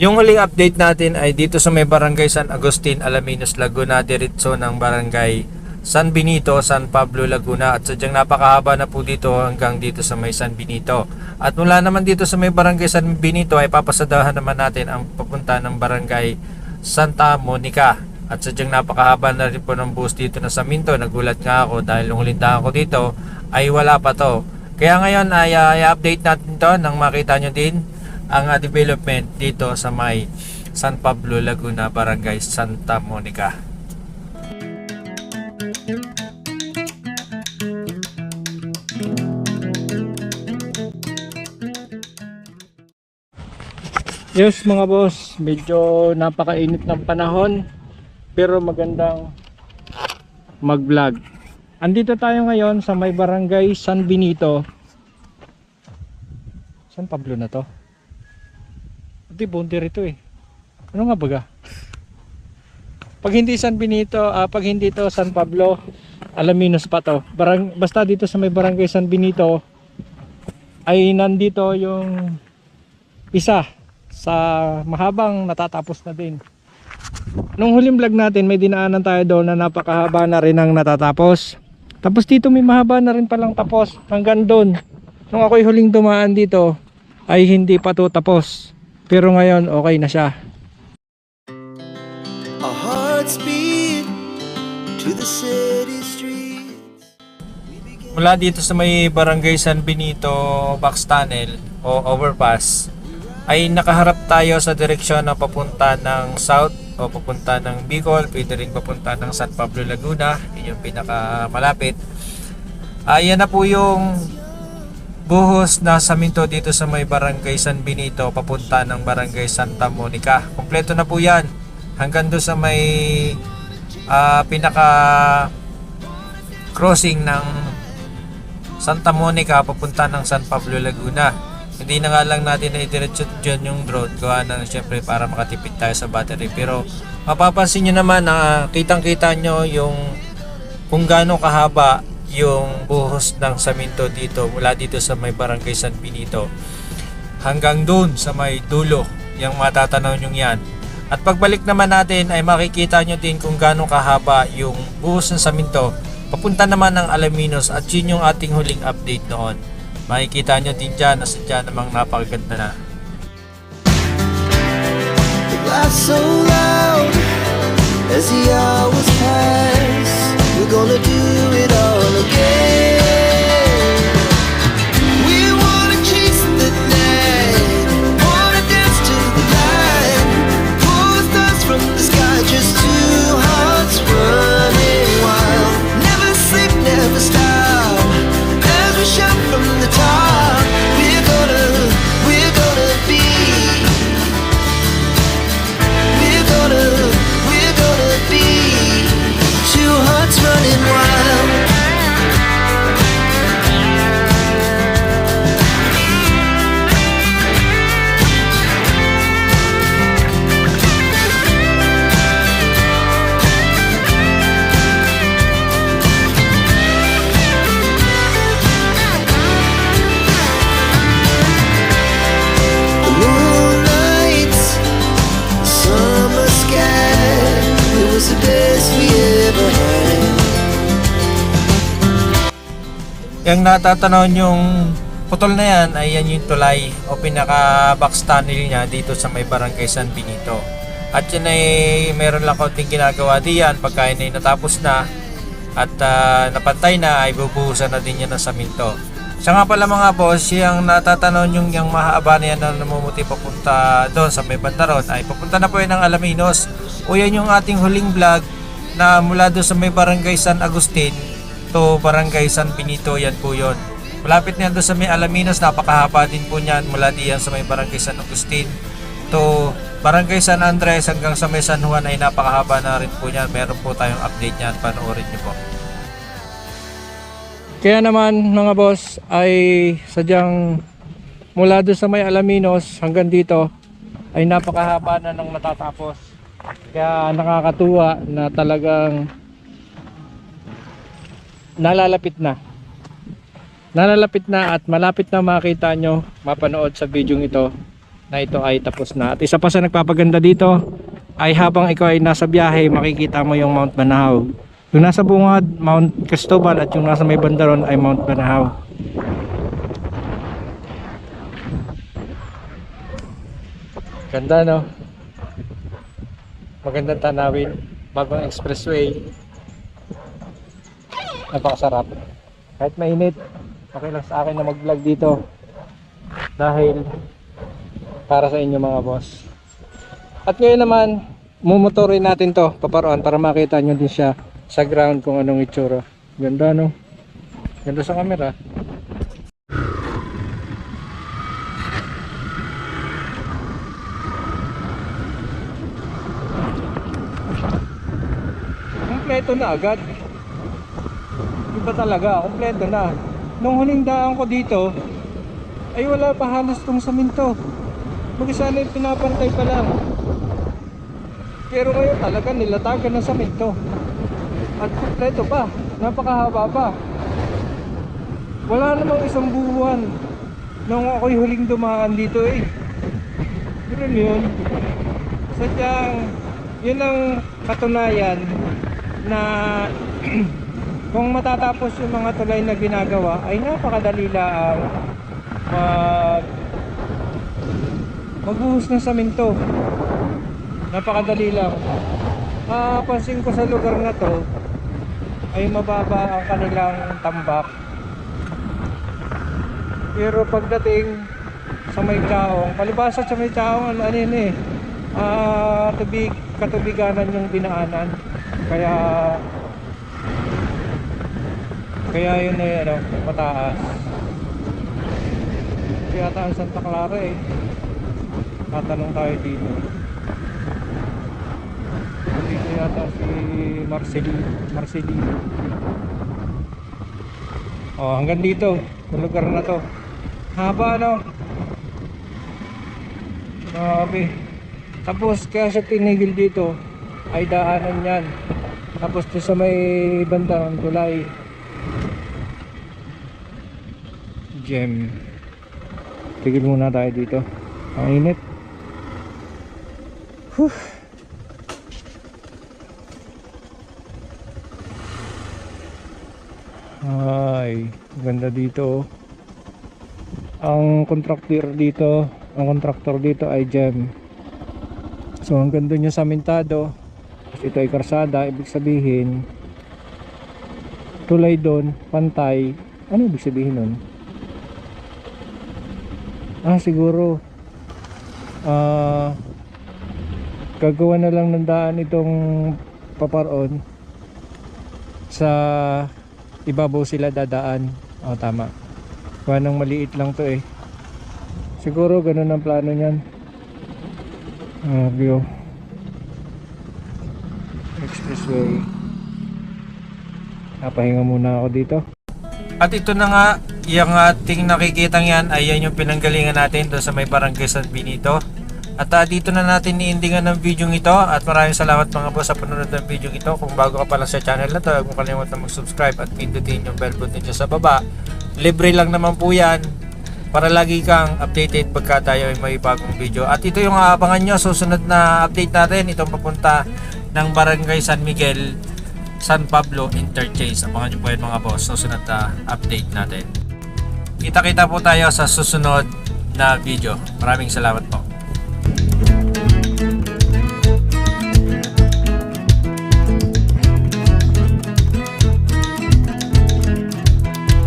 Yung huling update natin ay dito sa may barangay San Agustin, Alaminos, Laguna, diretso ng barangay San Benito, San Pablo, Laguna at sadyang napakahaba na po dito hanggang dito sa may San Benito. At mula naman dito sa may barangay San Benito ay papasadahan naman natin ang papunta ng barangay Santa Monica. At sadyang napakahaba na rin po ng bus dito na sa Minto. Nagulat nga ako dahil nung hulindahan ko dito ay wala pa to. Kaya ngayon ay uh, i-update natin to nang makita nyo din ang uh, development dito sa may San Pablo, Laguna, Barangay Santa Monica. Yes mga boss, medyo napakainit ng panahon pero magandang mag-vlog. Andito tayo ngayon sa may barangay San Benito. San Pablo na to? Hindi, bonde rito eh. Ano nga baga? Pag hindi San Benito, ah, pag hindi to San Pablo, Alaminos pa to. Barang, basta dito sa may barangay San Benito, ay nandito yung isa sa mahabang natatapos na din. Nung huling vlog natin, may dinaanan tayo doon na napakahaba na rin ang natatapos. Tapos dito may mahaba na rin palang tapos hanggang doon. Nung ako'y huling dumaan dito, ay hindi pa to tapos. Pero ngayon, okay na siya. Mula dito sa may barangay San Benito Box Tunnel o overpass ay nakaharap tayo sa direksyon na papunta ng south o papunta ng Bicol, pwede rin papunta ng San Pablo Laguna, yun yung pinakamalapit. Ayan na po yung buhos na saminto dito sa may barangay San Benito papunta ng barangay Santa Monica. Kompleto na po yan hanggang doon sa may ah, pinaka crossing ng Santa Monica papunta ng San Pablo Laguna. Hindi na nga lang natin na idiretso dyan yung drone gawa ng syempre para makatipid tayo sa battery. Pero mapapansin nyo naman na kitang kita nyo yung kung gaano kahaba yung buhos ng saminto dito mula dito sa may barangay San Benito hanggang doon sa may dulo yung matatanaw nyo yan. At pagbalik naman natin ay makikita nyo din kung gaano kahaba yung buhos ng saminto papunta naman ng Alaminos at yun yung ating huling update noon. Makikita nyo din dyan na sadya namang napakaganda na. So loud as the hours pass. Yung natatanaw yung putol na yan ay yan yung tulay o pinaka box tunnel niya dito sa may barangay San Benito. At yun ay meron lang konting ginagawa diyan pagka yun ay natapos na at ah, napantay na ay bubuhusan na din yan ng saminto. Siya nga pala mga boss, yung natatanaw yung yung mahaba na yan na namumuti papunta doon sa may bandaron ay papunta na po yan ng Alaminos. O yan yung ating huling vlog na mula doon sa may barangay San Agustin to barangay San Benito yan po yon. Malapit na doon sa may Alaminos, napakahaba din po niyan mula diyan sa may barangay San Agustin to barangay San Andres hanggang sa may San Juan ay napakahaba na rin po niyan. Meron po tayong update niyan, panoorin niyo po. Kaya naman mga boss ay sadyang mula doon sa may Alaminos hanggang dito ay napakahaba na nang natatapos. Kaya nakakatuwa na talagang nalalapit na. Nalalapit na at malapit na makita nyo mapanood sa video ito na ito ay tapos na. At isa pa sa nagpapaganda dito ay habang ikaw ay nasa biyahe, makikita mo yung Mount Banahaw. Yung nasa bungad, Mount Cristobal at yung nasa may bandaron ay Mount Banahaw. Ganda no? Magandang tanawin. Bagong expressway. Napakasarap. Kahit mainit, okay lang sa akin na mag-vlog dito. Dahil para sa inyo mga boss. At ngayon naman, mumotorin natin to paparoon para makita nyo din siya sa ground kung anong itsura. Ganda no? Ganda sa camera. Kompleto na agad. Iba talaga, kompleto na. Nung huling daan ko dito, ay wala pa halos tong saminto. Mag-isa na yung pinapantay pa lang. Pero ngayon talaga nilatagan ng saminto. At kompleto pa, napakahaba pa. Wala namang isang buwan nung ako'y huling dumaan dito eh. Pero yun, sadyang yun ang katunayan na kung matatapos yung mga tulay na ginagawa ay napakadali lang. Mag magbuhos ng saminto. Napakadali lang. Ah, pansin ko sa lugar na to ay mababa ang kanilang tambak. Pero pagdating sa may taong palibasa sa may taong ano, ano yun eh ah, tubig, katubiganan yung dinaanan. Kaya kaya yun ay ano, mataas. Kaya tayo Santa Clara eh. Tatanong tayo dito. Dito yata si Marcelino Marcelino oh hanggang dito sa lugar na to. Haba no grabe. Tapos kaya siya tinigil dito ay daanan yan. Tapos to sa may bandang tulay gem tigil muna tayo dito. Ang init. Whew. ay ganda dito oh. ang contractor dito ang contractor dito ay gem so ang ganda niya sa mintado. Ito ay karsada ibig sabihin tulay doon pantay. Ano ibig sabihin nun ah siguro. Ah gagawa na lang ng daan itong paparoon. Sa ibabaw sila dadaan. Oh tama. Kuha ng maliit lang to eh. Siguro ganun ang plano niyan. Ah view expressway. Napahinga muna ako dito. At ito na nga yung ating nakikitang yan ay yan yung pinanggalingan natin doon sa may barangay San Benito. At ah, dito na natin iindingan ng video ito. At maraming salamat mga boss sa panonood ng video ito. Kung bago ka pa lang sa channel na to huwag mo kalimutan mag-subscribe at pindutin yung bell button dyan sa baba. Libre lang naman po yan. Para lagi kang updated pagka tayo ay may bagong video. At ito yung aabangan nyo susunod na update natin. Itong papunta ng barangay San Miguel San Pablo Interchange. Abangan nyo po yan mga boss. Susunod na update natin kita kita po tayo sa susunod na video. Maraming salamat po